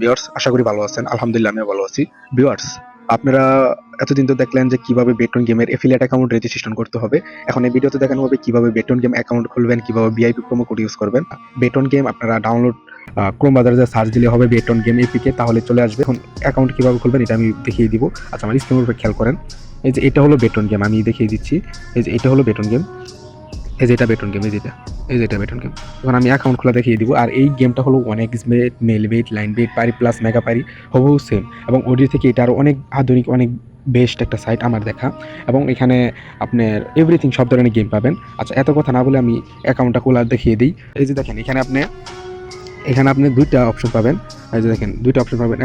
Viewers আশা করি ভালো আছেন। আলহামদুলিল্লাহ, আমিও ভালো আছি। ভিউয়ার্স আপনারা এতদিন তো দেখলেন যে কীভাবে বেটন গেমের এফিলিয়েট অ্যাকাউন্ট রেজিস্ট্রেশন করতে হবে। এখন এই ভিডিওতে দেখানো হবে কীভাবে বেটন গেম অ্যাকাউন্ট খুলবেন, কীভাবে ভিআইপি প্রোমো কোড ইউজ করবেন। বেটন গেম আপনারা ডাউনলোড ক্রোম বাজারে সার্চ দিলে হবে বেটন গেম এপিকে তাহলে চলে আসবে। এখন অ্যাকাউন্ট কীভাবে খুলবেন, এটা আমি দেখিয়ে দিব। আচ্ছা আমার স্ক্রিনের উপর খেয়াল করেন। এই যে এটা হলো বেটন গেম আমি দেখিয়ে দিচ্ছি। এই যে এটা হলো বেটন গেম এই যে এটা বেটন গেম এই যেটা এই যে এটা বেটন গেম এখন আমি অ্যাকাউন্ট খোলা দেখিয়ে দিব, আর এই গেমটা হলো X bet Melbet Linebet পারি প্লাস মেগা পারি হবু সেম এবং ওডি থেকে এটা আরও অনেক আধুনিক, অনেক বেস্ট একটা সাইট আমার দেখা। এবং এখানে আপনার এভরিথিং সব ধরনের গেম পাবেন। আচ্ছা এত কথা না বলে আমি অ্যাকাউন্টটা খোলা দেখিয়ে দিই। এই যে দেখেন, এখানে আপনি এখানে আপনি দুইটা অপশন পাবেন। এই যে দেখেন, দুইটা অপশন পাবেন।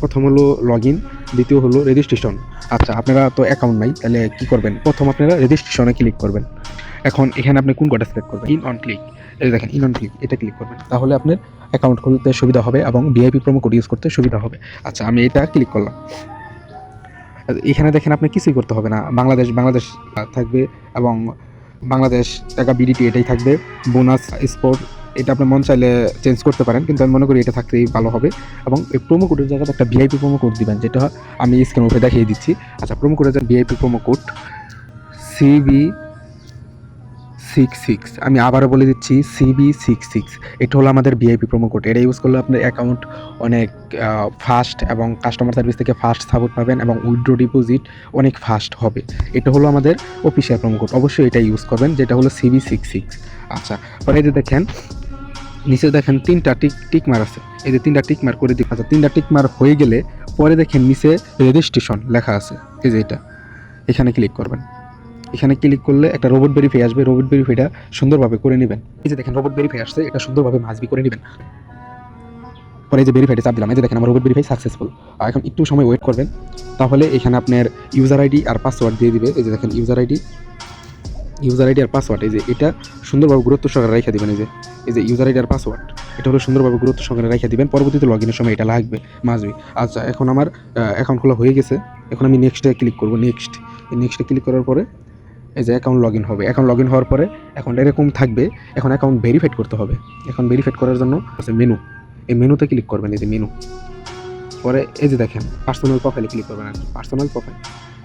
প্রথম হলো লগ ইন দ্বিতীয় হলো রেজিস্ট্রেশন আচ্ছা আপনারা তো অ্যাকাউন্ট নাই, তাহলে কী করবেন? প্রথম আপনারা রেজিস্ট্রেশনে ক্লিক করবেন। এখন এখানে আপনি কোন কোডটা সিলেক্ট করবেন? ইন অন ক্লিক যে দেখেন ইন অন ক্লিক এটা ক্লিক করবেন। তাহলে আপনার অ্যাকাউন্ট খুলতে সুবিধা হবে এবং ভিআইপি প্রোমো কোড ইউজ করতে সুবিধা হবে। আচ্ছা আমি এটা ক্লিক করলাম। এখানে দেখেন আপনি কিছুই করতে হবে না। বাংলাদেশ বাংলাদেশ থাকবে এবং বাংলাদেশ টাকা বিডিটি এটাই থাকবে। বোনাস স্পোর্ট এটা আপনি মন চাইলে চেঞ্জ করতে পারেন, কিন্তু আমি মনে করি এটা থাকতেই ভালো হবে। এবং এই প্রোমো কোডের জায়গায় একটা ভিআইপি প্রোমো কোড দিবেন, যেটা আমি স্ক্রিন উপরে দেখিয়ে দিচ্ছি। আচ্ছা প্রোমো কোডের VIP promo code CB six six আমি আবারও বলে দিচ্ছি সিবি সিক্স সিক্স এটা হলো আমাদের ভিআইপি প্রোমো কোড এটা ইউজ করলে আপনার অ্যাকাউন্ট অনেক ফাস্ট এবং কাস্টমার সার্ভিস থেকে ফাস্ট সাপোর্ট পাবেন এবং উইড্রো ডিপোজিট অনেক ফাস্ট হবে। এটা হলো আমাদের অফিসিয়াল প্রোমো কোড অবশ্যই এটা ইউজ করবেন, যেটা হলো সিবি সিক্স সিক্স আচ্ছা পরে এই যে দেখেন নিচে দেখেন তিনটা টিক টিক মার আছে। এই যে তিনটা টিক মার করে দিই। আচ্ছা তিনটা টিক মার হয়ে গেলে পরে দেখেন নিচে রেজিস্ট্রেশন লেখা আছে। এই যে এটা। এখানে ক্লিক করবেন। এখানে ক্লিক করলে একটা রোবট ভেরিফাই আসবে। রোবট ভেরিফাইটা সুন্দরভাবে করে নেবেন। এই যে দেখেন রোবট ভেরিফাই আসছে, এটা সুন্দরভাবে মাসবি করে নেবেন। পরে যে ভেরিফাইটা চাপ দিলাম, এই যে দেখেন আমার রোবট ভেরিফাই সাকসেসফুল আর এখন একটু সময় ওয়েট করবেন, তাহলে এখানে আপনার ইউজার আইডি আর পাসওয়ার্ড দিয়ে দিবে। এই যে দেখেন ইউজার আইডি ইউজার আইডি আর পাসওয়ার্ড এই যে এটা সুন্দরভাবে গুরুত্ব সহকারে রেখে দেবেন। এই যে এই যে ইউজার আইডি আর পাসওয়ার্ড এটা হলো সুন্দরভাবে গুরুত্ব সহকারে রেখে দিবেন। পরবর্তীতে লগ ইনের সময় এটা লাগবে মাসবি আচ্ছা এখন আমার অ্যাকাউন্ট খোলা হয়ে গেছে। এখন আমি নেক্সটে ক্লিক করব নেক্সট নেক্সটে ক্লিক করার পরে এই যে অ্যাকাউন্ট লগ হবে। অ্যাকাউন্ট লগ হওয়ার পরে এখন এরকম থাকবে, এখন অ্যাকাউন্ট ভেরিফাইড করতে হবে। এখন ভেরিফাইড করার জন্য আছে মেনু এই মেনুতে ক্লিক করবেন, এই যে মেনু পরে এই যে দেখেন পার্সোনাল প্রোফাইলে ক্লিক করবেন আর পার্সোনাল প্রোফাইল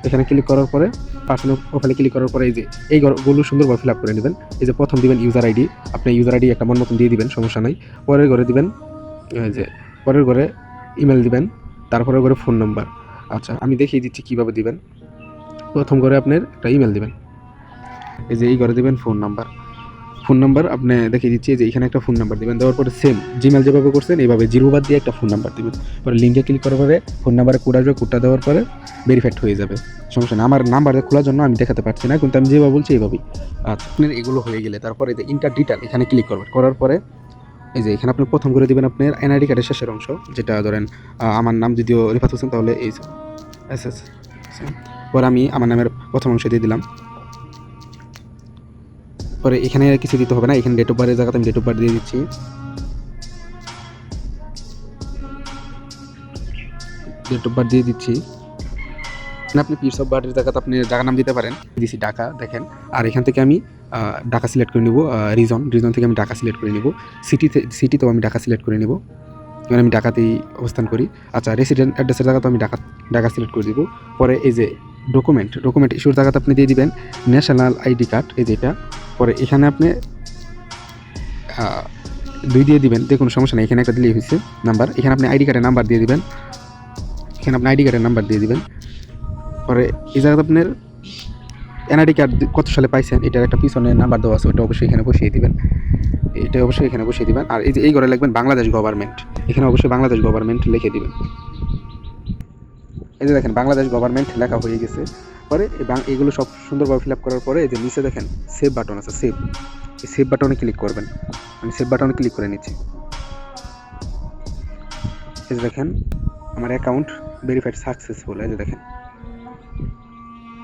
এখানে ক্লিক করার পরে পার্সোনাল প্রোফাইলে ক্লিক করার পরে এই যে, এই গুলো সুন্দরভাবে ফিল আপ করে নেবেন। এই যে প্রথম দিবেন ইউজার আইডি আপনি ইউজার আইডি একটা মন মতন দিয়ে দিবেন, সমস্যা নাই। পরের ঘরে দিবেন যে, পরের ঘরে ইমেল দিবেন তারপরে ঘরে ফোন নাম্বার আচ্ছা আমি দেখিয়ে দিচ্ছি কীভাবে দিবেন। প্রথম ঘরে আপনার একটা ইমেল দিবেন। এই যে এই ঘরে দিবেন ফোন নাম্বার ফোন নাম্বার আপনি দেখিয়ে দিচ্ছি যে এখানে একটা ফোন নাম্বার দিবেন। দেওয়ার পরে সেম জিমেল যেভাবে করছেন, এইভাবে জিরো বাদ দিয়ে একটা ফোন নাম্বার দিবেন। পরে লিঙ্কে ক্লিক করার পরে ফোন নাম্বারে কোড আসবে কোডটা দেওয়ার পরে ভেরিফাইড হয়ে যাবে। সমস্যা না আমার নাম্বার খোলার জন্য আমি দেখাতে পারছি না, কিন্তু আমি যেভাবে বলছি এইভাবেই। আচ্ছা আপনার এগুলো হয়ে গেলে তারপরে এই যে ইন্টার ডিটেল এখানে ক্লিক করবেন। করার পরে এই যে এখানে আপনি প্রথম করে দিবেন আপনার এনআইডি কার্ডের শেষের অংশ, যেটা ধরেন আমার নাম যদিও রিফাত হোসেন, তাহলে এই এস এস পরে আমি আমার নামের প্রথম অংশ দিয়ে দিলাম। পরে এখানে আর কিছু দিতে হবে না, এখানে ডেট অফ বার্থের জায়গাতে আমি ডেট অফ বার্থ দিয়ে দিচ্ছি। ডেট অফ বার্থ দিয়ে দিচ্ছি। আপনি পিস অফ বার্থের জায়গাতে আপনি জায়গা নাম দিতে পারেন। দিচ্ছি ঢাকা, দেখেন। আর এখান থেকে আমি ঢাকা সিলেক্ট করে নিব রিজন রিজন থেকে আমি ঢাকা সিলেক্ট করে নিব। সিটিতে সিটিতেও আমি ঢাকা সিলেক্ট করে নিব। এবার আমি ঢাকাতেই অবস্থান করি। আচ্ছা রেসিডেন্ট অ্যাড্রেসের জায়গাতে আমি ঢাকা ঢাকা সিলেক্ট করে দিব। পরে এই যে ডকুমেন্ট ডকুমেন্ট ইস্যুর জায়গাতে আপনি দিয়ে দিবেন ন্যাশনাল আইডি কার্ড এই যেটা পরে এখানে আপনি দুই দিয়ে দিবেন কোনো সমস্যা নেই, এখানে একটা দিলেই হয়েছে নাম্বার। এখানে আপনি আইডি কার্ডের নাম্বার দিয়ে দিবেন। এখানে আপনি আইডি কার্ডের নাম্বার দিয়ে দিবেন। পরে এই জায়গাতে আপনার এনআইডি কার্ড কত সালে পাইছেন, এটার একটা পিছনে নাম্বার দেওয়া আছে, ওটা অবশ্যই এখানে বসিয়ে দিবেন। এটা অবশ্যই এখানে বসিয়ে দিবেন। আর এই যে এই ঘরে লিখবেন বাংলাদেশ গভর্নমেন্ট। এখানে অবশ্যই বাংলাদেশ গভর্নমেন্ট লিখে দিবেন। এই যে দেখেন, বাংলাদেশ গভর্নমেন্ট লেখা হয়ে গেছে। পরে এবং এগুলো সব সুন্দরভাবে ফিল আপ করার পরে এই যে নিচে দেখেন সেভ বাটন আছে সেভ এই সেভ বাটনে ক্লিক করবেন। আমি সেভ বাটনে ক্লিক করে নিচ্ছি। এই যে দেখেন, আমার অ্যাকাউন্ট ভেরিফাইড সাকসেসফুল এই যে দেখেন।